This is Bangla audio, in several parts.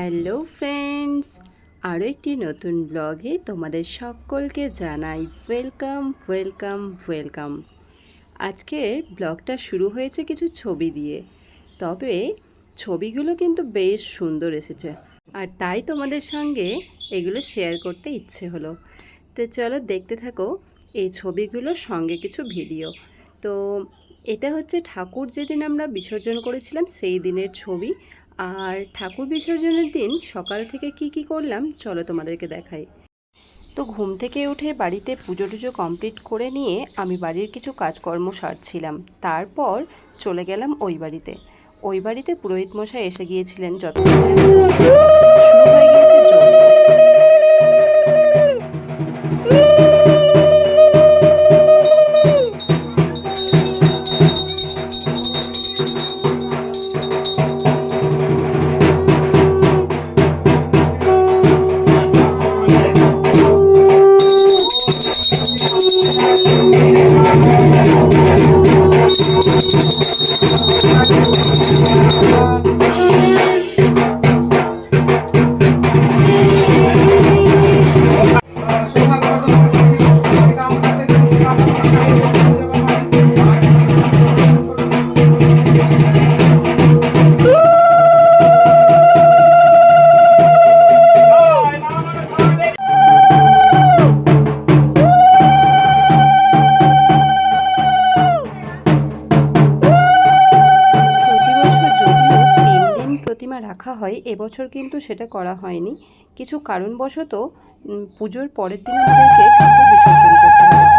হ্যালো ফ্রেন্ডস আরও একটি নতুন ব্লগে তোমাদের সকলকে জানাই ওয়েলকাম ওয়েলকাম ওয়েলকাম। আজকের ব্লগটা শুরু হয়েছে কিছু ছবি দিয়ে, তবে ছবিগুলো কিন্তু বেশ সুন্দর এসেছে। আর তাই তোমাদের সঙ্গে এগুলো শেয়ার করতে ইচ্ছে হলো। তো চলো দেখতে থাকো এই ছবিগুলোর সঙ্গে কিছু ভিডিও। তো এটা হচ্ছে ঠাকুর যেদিন আমরা বিসর্জন করেছিলাম, সেই দিনের ছবি। আর ঠাকুর বিসর্জনের দিন সকাল থেকে কি কি করলাম, চলো তোমাদেরকে দেখাই। তো ঘুম থেকে উঠে বাড়িতে পুজো টুজো কমপ্লিট করে নিয়ে আমি বাড়ির কিছু কাজকর্ম সারছিলাম। তারপর চলে গেলাম ওই বাড়িতে। ওই বাড়িতে পুরোহিত মশাই এসে গিয়েছিলেন যত শুরু হয়ে গিয়েছে রাখা হয় এবছর কিন্তু সেটা করা হয়নি। কিছু কারণবশত পুজোর পরের দিন আমাদেরকে ঠাকুর বিসর্জন করতে হয়েছে।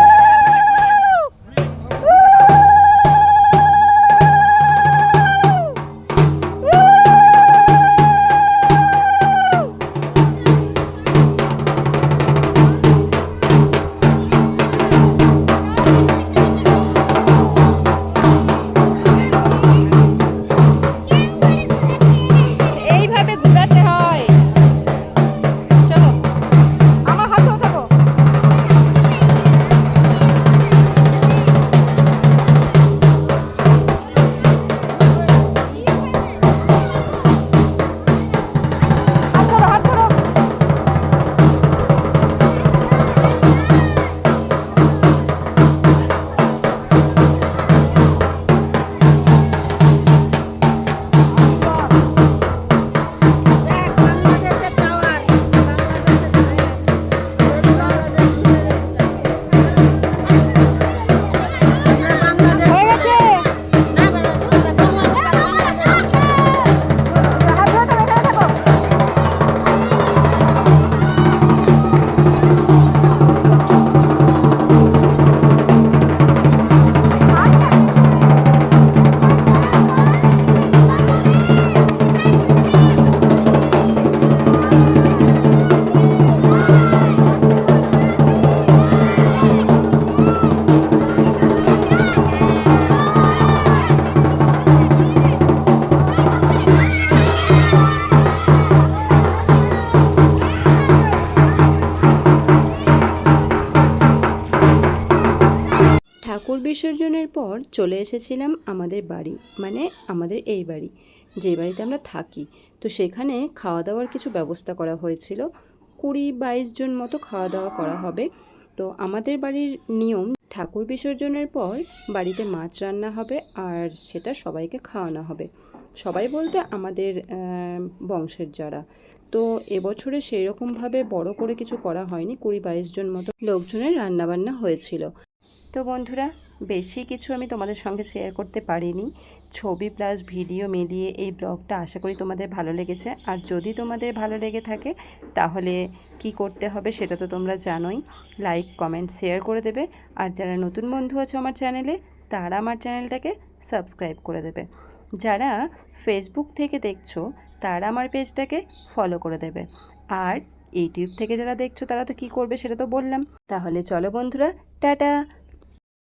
ঠাকুর বিসর্জনের পর চলে এসেছিলাম আমাদের বাড়ি মানে আমাদের এই বাড়ি, যে বাড়িতে আমরা থাকি। তো সেখানে খাওয়া দাওয়ার কিছু ব্যবস্থা করা হয়েছিল। কুড়ি বাইশ জন মতো খাওয়া দাওয়া করা হবে। তো আমাদের বাড়ির নিয়ম, ঠাকুর বিসর্জনের পর বাড়িতে মাছ রান্না হবে আর সেটা সবাইকে খাওয়ানো হবে। সবাই বলতে আমাদের বংশের যারা। তো এবছরে সেই রকমভাবে বড় করে কিছু করা হয়নি। কুড়ি বাইশ জন মতো লোকজনের রান্নাবান্না হয়েছিল। তো বন্ধুরা, বেশি কিছু আমি তোমাদের সঙ্গে শেয়ার করতে পারিনি। ছবি প্লাস ভিডিও মিলিয়ে এই ব্লগটা আশা করি তোমাদের ভালো লেগেছে। আর যদি তোমাদের ভালো লেগে থাকে, তাহলে কি করতে হবে সেটা তো তোমরা জানোই। লাইক কমেন্ট শেয়ার করে দেবে। আর যারা নতুন বন্ধু আছে আমার চ্যানেলে তারা আমার চ্যানেলটাকে সাবস্ক্রাইব করে দেবে। যারা ফেসবুক থেকে দেখছ, তারা আমার পেজটাকে ফলো করে দেবে। আর ইউটিউব থেকে যারা দেখছ, তারা তো কি করবে সেটা তো বললাম। তাহলে চলো বন্ধুরা, টাটা!